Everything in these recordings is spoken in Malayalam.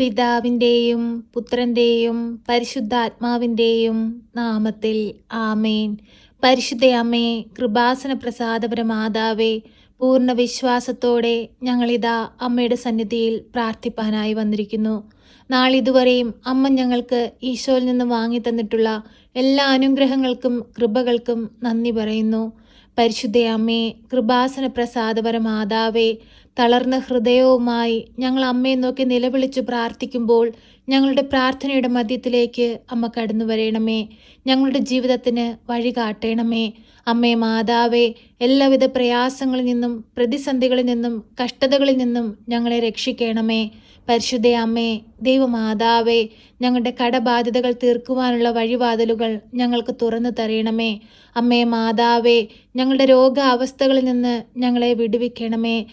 പിതാവിന്റെയും പുത്രന്റെയും പരിശുദ്ധാത്മാവിന്റെയും നാമത്തിൽ ആമേൻ. പരിശുദ്ധയമ്മേ കൃപാസന പ്രസാദപര മാതാവേ പൂർണ വിശ്വാസത്തോടെ ഞങ്ങളിതാ അമ്മയുടെ സന്നിധിയിൽ പ്രാർത്ഥിപ്പാനായി വന്നിരിക്കുന്നു. നാളിതുവരെയും അമ്മ ഞങ്ങൾക്ക് ഈശോയിൽ നിന്ന് വാങ്ങി തന്നിട്ടുള്ള എല്ലാ അനുഗ്രഹങ്ങൾക്കും കൃപകൾക്കും നന്ദി പറയുന്നു. പരിശുദ്ധയമ്മേ കൃപാസന പ്രസാദപര മാതാവേ തളർന്ന ഹൃദയവുമായി ഞങ്ങൾ അമ്മയെ നോക്കി നിലവിളിച്ചു പ്രാർത്ഥിക്കുമ്പോൾ ഞങ്ങളുടെ പ്രാർത്ഥനയുടെ മധ്യത്തിലേക്ക് അമ്മ കടന്നു വരണമേ. ഞങ്ങളുടെ ജീവിതത്തിന് വഴി കാട്ടണമേ. അമ്മേ മാതാവേ എല്ലാവിധ പ്രയാസങ്ങളിൽ നിന്നും പ്രതിസന്ധികളിൽ നിന്നും കഷ്ടതകളിൽ നിന്നും ഞങ്ങളെ രക്ഷിക്കണമേ. പരിശുദ്ധ അമ്മേ ദൈവമാതാവേ ഞങ്ങളുടെ കടബാധ്യതകൾ തീർക്കുവാനുള്ള വഴിവാതിലുകൾ ഞങ്ങൾക്ക് തുറന്നു തരയണമേ അമ്മേ മാതാവേ ഞങ്ങളുടെ രോഗാവസ്ഥകളിൽ നിന്ന് ഞങ്ങളെ വിടുവിക്കണമേ.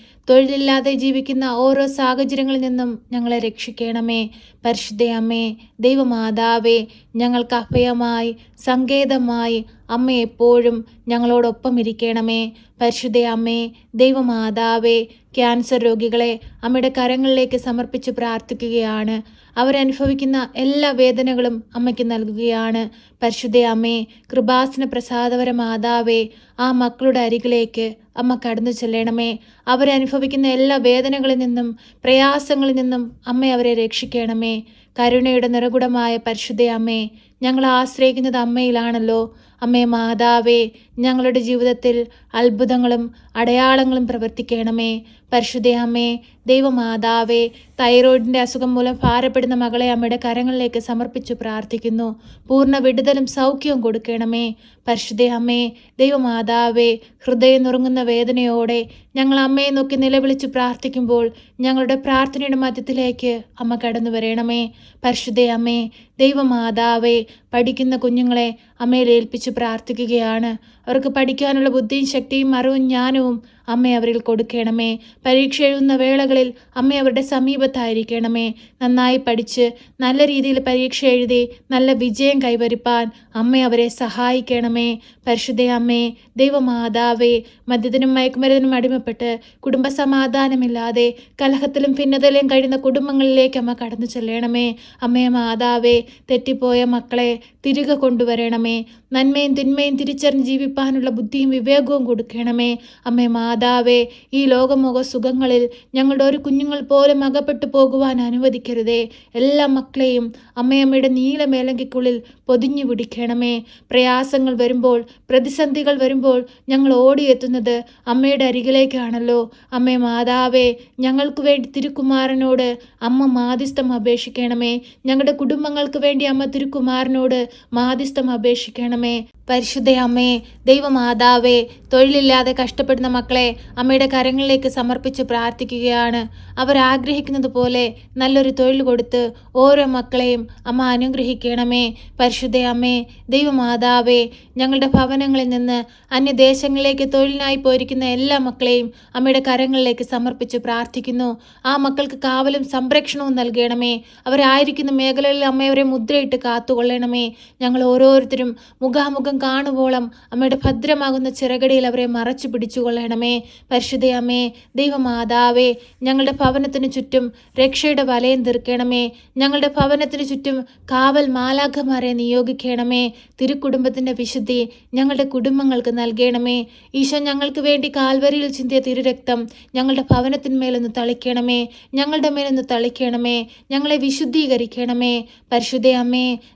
തൊഴിലില്ലാതെ ജീവിക്കുന്ന ഓരോ സാഹചര്യങ്ങളിൽ നിന്നും ഞങ്ങളെ രക്ഷിക്കണമേ. പരിശുദ്ധയമ്മേ ദൈവമാതാവേ ഞങ്ങൾക്ക് അഭയമായി സങ്കേതമായി അമ്മ എപ്പോഴും ഞങ്ങളോടൊപ്പം ഇരിക്കണമേ. പരിശുദ്ധ അമ്മേ ദൈവമാതാവേ ക്യാൻസർ രോഗികളെ അമ്മയുടെ കരങ്ങളിലേക്ക് സമർപ്പിച്ച് പ്രാർത്ഥിക്കുകയാണ്. അവരനുഭവിക്കുന്ന എല്ലാ വേദനകളും അമ്മയ്ക്ക് നൽകുകയാണ്. പരിശുദ്ധ അമ്മേ കൃപാസന പ്രസാദവര മാതാവേ ആ മക്കളുടെ അരികിലേക്ക് അമ്മ കടന്നു ചെല്ലണമേ. അവരനുഭവിക്കുന്ന എല്ലാ വേദനകളിൽ നിന്നും പ്രയാസങ്ങളിൽ നിന്നും അമ്മ അവരെ രക്ഷിക്കണമേ. കരുണയുടെ നിറകുടമായ പരിശുദ്ധ അമ്മേ ഞങ്ങൾ ആശ്രയിക്കുന്നത് അമ്മയിലാണല്ലോ. അമ്മേ മാതാവേ ഞങ്ങളുടെ ജീവിതത്തിൽ അത്ഭുതങ്ങളും അടയാളങ്ങളും പ്രവർത്തിക്കണമേ. പരിശുദ്ധയമ്മേ ദൈവമാതാവേ തൈറോയിഡിന്റെ അസുഖം മൂലം ഭാരപ്പെടുന്ന മകളെ അമ്മയുടെ കരങ്ങളിലേക്ക് സമർപ്പിച്ചു പ്രാർത്ഥിക്കുന്നു. പൂർണ വിടുതലും സൗഖ്യവും കൊടുക്കണമേ. പരിശുദ്ധയമ്മേ ദൈവമാതാവേ ഹൃദയം നുറുങ്ങുന്ന വേദനയോടെ ഞങ്ങൾ അമ്മയെ നോക്കി നിലവിളിച്ച് പ്രാർത്ഥിക്കുമ്പോൾ ഞങ്ങളുടെ പ്രാർത്ഥനയുടെ മധ്യത്തിലേക്ക് അമ്മ കടന്നു വരണമേ. പരിശുദ്ധയമ്മേ ദൈവമാതാവേ പഠിക്കുന്ന കുഞ്ഞുങ്ങളെ അമ്മയിൽ ഏൽപ്പിച്ച് പ്രാർത്ഥിക്കുകയാണ്. അവർക്ക് പഠിക്കാനുള്ള ബുദ്ധിയും ശക്തിയും അറിവും ജ്ഞാനവും അമ്മ അവരിൽ കൊടുക്കണമേ. പരീക്ഷ എഴുതുന്ന വേളകളിൽ അമ്മ അവരുടെ സമീപത്തായിരിക്കണമേ. നന്നായി പഠിച്ച് നല്ല രീതിയിൽ പരീക്ഷ എഴുതി നല്ല വിജയം കൈവരിപ്പാൻ അമ്മ അവരെ സഹായിക്കണമേ. പരിശുദ്ധ അമ്മേ ദൈവമാതാവേ മദ്യത്തിനും മയക്കുമരുന്നിനും അടിമപ്പെട്ട് കുടുംബസമാധാനമില്ലാതെ കലഹത്തിലും ഭിന്നതയിലും കഴിയുന്ന കുടുംബങ്ങളിലേക്ക് അമ്മ കടന്നു ചെല്ലണമേ. അമ്മയെ മാതാവേ തെറ്റിപ്പോയ മക്കളെ തിരികെ കൊണ്ടുവരണമേ. നന്മയും തിന്മയും തിരിച്ചറിഞ്ഞ് ജീവിപ്പാനുള്ള ബുദ്ധിയും വിവേകവും കൊടുക്കണമേ. അമ്മേ മാതാവേ ഈ ലോകമുഖ സുഖങ്ങളിൽ ഞങ്ങളുടെ ഒരു കുഞ്ഞുങ്ങൾ പോലും അകപ്പെട്ടു പോകുവാൻ അനുവദിക്കരുതേ. എല്ലാ മക്കളെയും അമ്മയമ്മയുടെ നീലമേലങ്കിക്കുള്ളിൽ പൊതിഞ്ഞു പിടിക്കണമേ. പ്രയാസങ്ങൾ വരുമ്പോൾ പ്രതിസന്ധികൾ വരുമ്പോൾ ഞങ്ങൾ ഓടിയെത്തുന്നത് അമ്മയുടെ അരികിലേക്കാണല്ലോ. അമ്മേ മാതാവേ ഞങ്ങൾക്ക് വേണ്ടി തിരുക്കുമാരനോട് അമ്മ മാധ്യസ്ഥം അപേക്ഷിക്കണമേ. ഞങ്ങളുടെ കുടുംബങ്ങൾക്ക് വേണ്ടി അമ്മ തിരുക്കുമാരനോട് മാധ്യസ്ഥം അപേക്ഷിക്കണമേ. പരിശുദ്ധ അമ്മേ ദൈവമാതാവേ തൊഴിലില്ലാതെ കഷ്ടപ്പെടുന്ന മക്കളെ അമ്മയുടെ കരങ്ങളിലേക്ക് സമർപ്പിച്ച് പ്രാർത്ഥിക്കുകയാണ്. അവർ ആഗ്രഹിക്കുന്നത് പോലെ നല്ലൊരു തൊഴിൽ കൊടുത്ത് ഓരോ മക്കളെയും അമ്മ അനുഗ്രഹിക്കണമേ. പരിശുദ്ധ അമ്മേ ദൈവമാതാവേ ഞങ്ങളുടെ ഭവനങ്ങളിൽ നിന്ന് അന്യദേശങ്ങളിലേക്ക് തൊഴിലിനായി പോയിരിക്കുന്ന എല്ലാ മക്കളെയും അമ്മയുടെ കരങ്ങളിലേക്ക് സമർപ്പിച്ച് പ്രാർത്ഥിക്കുന്നു. ആ മക്കൾക്ക് കാവലും സംരക്ഷണവും നൽകണമേ. അവരായിരിക്കുന്ന മേഖലകളിൽ അമ്മയവരെ മുദ്രയിട്ട് കാത്തുകൊള്ളണമേ. ഞങ്ങൾ ഓരോരുത്തരും മുഖാമുഖം കാണുവോളം അമ്മയുടെ ഭദ്രമാകുന്ന ചിറകടിയിൽ അവരെ മറച്ചു പിടിച്ചുകൊള്ളണമേ. പരിശുദ്ധയമ്മേ ദൈവമാതാവേ ഞങ്ങളുടെ ഭവനത്തിന് ചുറ്റും രക്ഷയുടെ വലയം തീർക്കണമേ. ഞങ്ങളുടെ ഭവനത്തിന് ചുറ്റും കാവൽ മാലാഖമാരെ നിയോഗിക്കണമേ. തിരുക്കുടുംബത്തിന്റെ വിശുദ്ധി ഞങ്ങളുടെ കുടുംബങ്ങൾക്ക് നൽകണമേ. ഈശോ ഞങ്ങൾക്ക് വേണ്ടി കാൽവരിയിൽ ചിന്തിയ തിരുരക്തം ഞങ്ങളുടെ ഭവനത്തിന്മേലൊന്ന് തളിക്കണമേ. ഞങ്ങളുടെ മേലൊന്ന് തളിക്കണമേ. ഞങ്ങളെ വിശുദ്ധീകരിക്കണമേ. പരിശുദ്ധ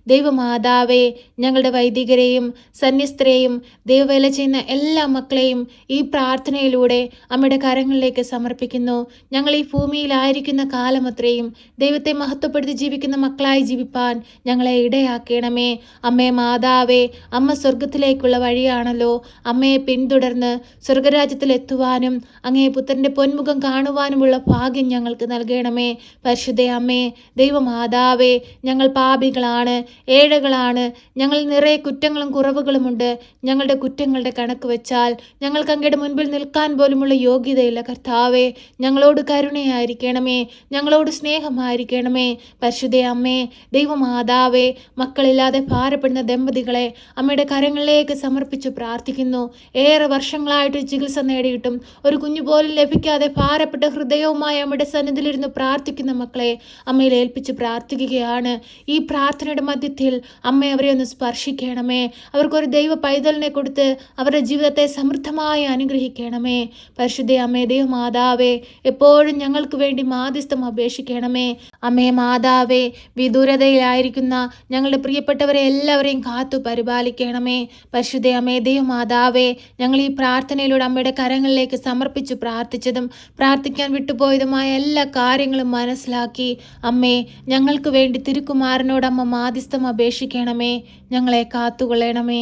ദൈവമാതാവേ ഞങ്ങളുടെ വൈദികരെയും സന്യസ്തരെയും ദൈവവേല ചെയ്യുന്ന എല്ലാ മക്കളെയും ഈ പ്രാർത്ഥനയിലൂടെ അമ്മയുടെ കരങ്ങളിലേക്ക് സമർപ്പിക്കുന്നു. ഞങ്ങൾ ഈ ഭൂമിയിലായിരിക്കുന്ന കാലം അത്രയും ദൈവത്തെ മഹത്വപ്പെടുത്തി ജീവിക്കുന്ന മക്കളായി ജീവിപ്പാൻ ഞങ്ങളെ ഇടയാക്കണമേ. അമ്മേ മാതാവേ അമ്മ സ്വർഗത്തിലേക്കുള്ള വഴിയാണല്ലോ. അമ്മയെ പിന്തുടർന്ന് സ്വർഗരാജ്യത്തിൽ എത്തുവാനും അങ്ങേ പുത്രന്റെ പൊന്മുഖം കാണുവാനുമുള്ള ഭാഗ്യം ഞങ്ങൾക്ക് നൽകണമേ. പരിശുദ്ധ അമ്മേ ദൈവമാതാവേ ഞങ്ങൾ പാപികളാണ് ഏഴകളാണ്. ഞങ്ങൾ നിറയെ കുറ്റങ്ങളും കുറവുകളുമുണ്ട്. ഞങ്ങളുടെ കുറ്റങ്ങളുടെ കണക്ക് വെച്ചാൽ എന്തെന്നാൽ ഞങ്ങൾക്ക് അങ്ങയുടെ മുൻപിൽ നിൽക്കാൻ പോലുമുള്ള യോഗ്യതയില്ല കർത്താവേ. ഞങ്ങളോട് കരുണയായിരിക്കണമേ. ഞങ്ങളോട് സ്നേഹമായിരിക്കണമേ. പരിശുദ്ധ അമ്മേ ദൈവമാതാവേ മക്കളില്ലാതെ ഭാരപ്പെടുന്ന ദമ്പതികളെ അമ്മയുടെ കരങ്ങളിലേക്ക് സമർപ്പിച്ച് പ്രാർത്ഥിക്കുന്നു. ഏറെ വർഷങ്ങളായിട്ട് ചികിത്സ നേടിയിട്ടും ഒരു കുഞ്ഞു പോലും ലഭിക്കാതെ ഭാരപ്പെട്ട ഹൃദയവുമായി അമ്മയുടെ സന്നിധിയിലിരുന്ന് പ്രാർത്ഥിക്കുന്ന മക്കളെ അമ്മയിൽ ഏൽപ്പിച്ച് പ്രാർത്ഥിക്കുകയാണ്. ഈ പ്രാർത്ഥനയുടെ മധ്യത്തിൽ അമ്മ അവരെ ഒന്ന് സ്പർശിക്കണമേ. അവർക്കൊരു ദൈവ പൈതലിനെ കൊടുത്ത് അവരുടെ ജീവിതത്തെ സമൃദ്ധമായി അനുഗ്രഹിക്കണമേ. പരിശുദ്ധ അമ്മേ ദൈവമാതാവേ എപ്പോഴും ഞങ്ങൾക്ക് വേണ്ടി മാധ്യസ്ഥം അപേക്ഷിക്കണമേ. അമ്മേ മാതാവേ വിദൂരതയിലായിരിക്കുന്ന ഞങ്ങളുടെ പ്രിയപ്പെട്ടവരെ എല്ലാവരെയും കാത്തു പരിപാലിക്കണമേ. പരിശുദ്ധ അമ്മേ ദൈവമാതാവേ ഞങ്ങൾ ഈ പ്രാർത്ഥനയിലൂടെ അമ്മയുടെ കരങ്ങളിലേക്ക് സമർപ്പിച്ചു പ്രാർത്ഥിച്ചതും പ്രാർത്ഥിക്കാൻ വിട്ടുപോയതുമായ എല്ലാ കാര്യങ്ങളും മനസ്സിലാക്കി അമ്മേ ഞങ്ങൾക്ക് വേണ്ടി തിരുക്കുമാരനോട് അമ്മ മാധ്യസ്ഥം അപേക്ഷിക്കണമേ. ഞങ്ങളെ കാത്തുകൊള്ളണമേ.